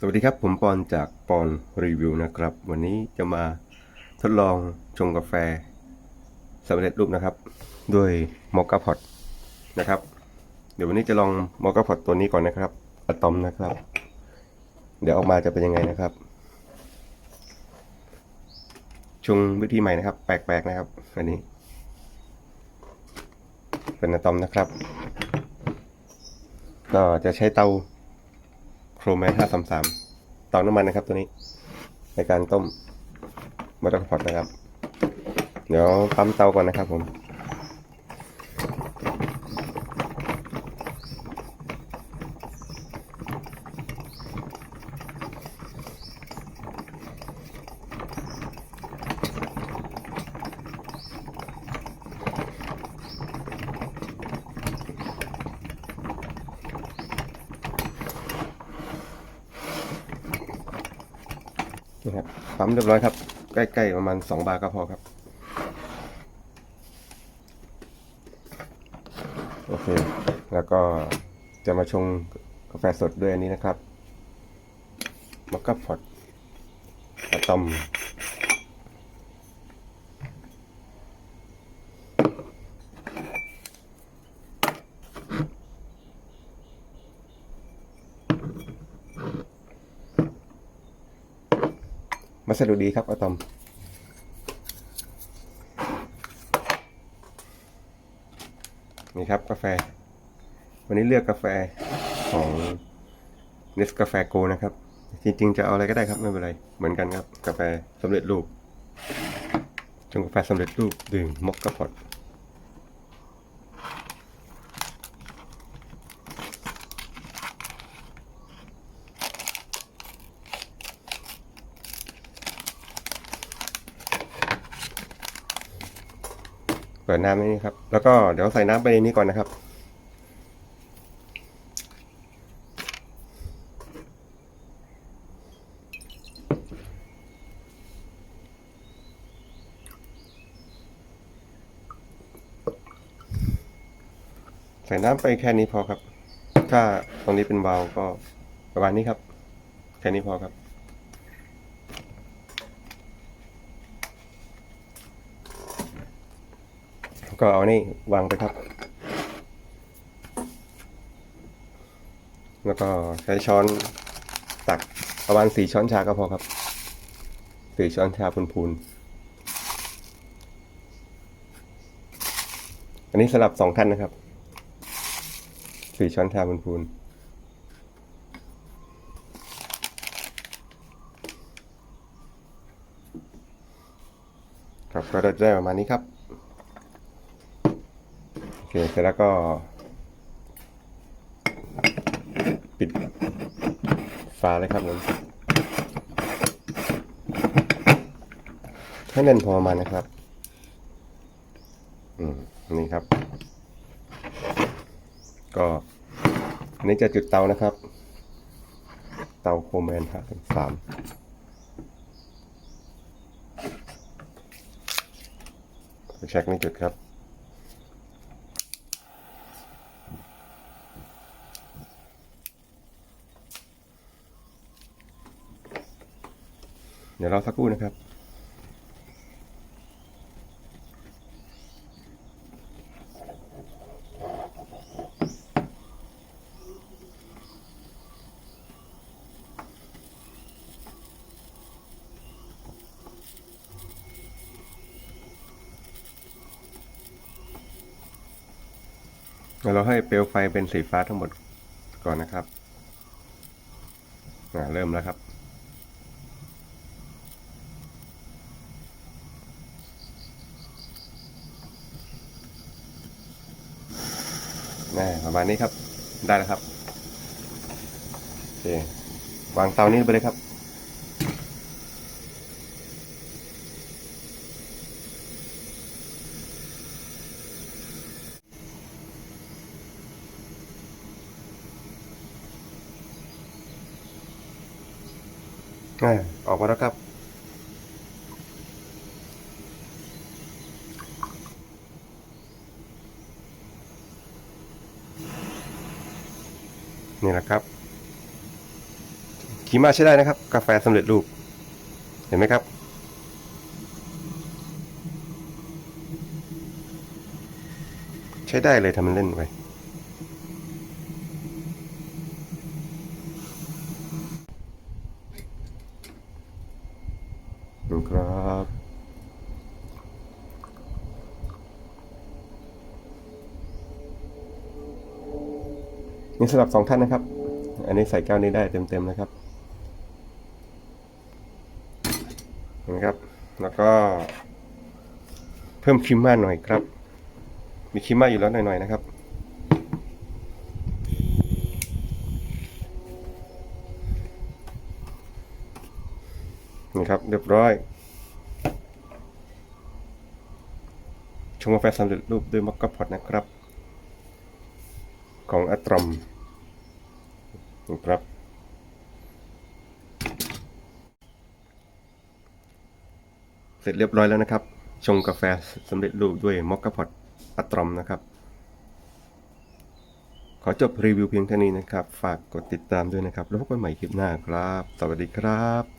สวัสดีครับ ผมปอนจากปอนรีวิวนะครับ วันนี้จะมาทดลองชงกาแฟสำเร็จรูปนะครับ ด้วยมอคกาพอตนะครับ เดี๋ยววันนี้จะลองมอคกาพอตตัวนี้ก่อนนะครับอะตอมนะครับ เดี๋ยวออกมาจะเป็นยังไงนะครับ ชงวิธีใหม่นะครับ แปลกๆนะครับ อันนี้ เป็นอะตอมนะครับ ก็จะใช้เตา รแมน533เตาน้ำมันนะครับตัวนี้ ในการต้มบัตเตอร์พอตนะครับ เดี๋ยวปั๊มเตาก่อนนะครับผม นี่ครับปั๊มเรียบร้อยครับ ใกล้ๆประมาณ 2 บาร์ก็พอครับ โอเค แล้วก็จะมาชงกาแฟสดด้วยอันนี้นะครับมักกะพอดอะตอม มาสะดุดีครับอะตอม นี่ครับกาแฟ วันนี้เลือกกาแฟของเนสกาแฟโกนะครับ จริงๆ จะเอาอะไรก็ได้ครับ ไม่เป็นไร เหมือนกันครับ กาแฟสำเร็จรูป จงกาแฟสำเร็จรูป ดื่มมอคกาพอด เปิดน้ำนี่ครับ แล้วก็เดี๋ยวใส่น้ำไปในนี้ก่อนนะครับ ใส่น้ำไปแค่นี้พอครับ ถ้าตรงนี้เป็นวาล์วก็ประมาณนี้ครับ แค่นี้พอครับ ก็เอานี่วางไปครับ แล้วก็ใช้ช้อนตักประมาณสี่ช้อนชาก็พอครับสี่ช้อนชาพูนๆอันนี้สำหรับสองท่านนะครับสี่ช้อนชาพูนๆครับก็ได้ประมาณนี้ครับ เคเสร็จแล้วก็ ปิดฝาเลยครับผมให้แน่นพอมานะครับ อืมนี่ครับ ก็ อันนี้จะจุดเตานะครับ เตาโคแมนห้าสามเช็คนี่จุดครับ เดี๋ยวรอสักครู่นะครับเดี๋ยวเราให้เปลวไฟเป็นสีฟ้าทั้งหมดก่อนนะครับเริ่มแล้วครับ น่ประมาณนี้ครับ ได้แล้วครับโอเควางเตานี้ไปเลยครับออกมาแล้วครับ นี่แหละครับคีมาใช้ได้นะครับ กาแฟสำเร็จรูป เห็นไหมครับ ใช้ได้เลยทำมันเล่นไป ดูครับ นี่สำหรับสองท่านนะครับ อันนี้ใส่แก้วนี้ได้เต็มๆนะครับเห็นะครับ แล้วก็ เพิ่มครีมมาหน่อยครับ มีครีมมาอยู่แล้วหน่อยๆนะครับนี่ครับเรียบร้อยชงกาแฟสำเร็จรูปด้วยมอคค่าพอตนะครับ ของอะตอมนะครับ เสร็จเรียบร้อยแล้วนะครับ ชงกาแฟสำเร็จรูปด้วยมอคคาพอตอะตอมนะครับ ขอจบรีวิวเพียงเท่านี้นะครับ ฝากกดติดตามด้วยนะครับ แล้วพบกันใหม่คลิปหน้าครับ สวัสดีครับ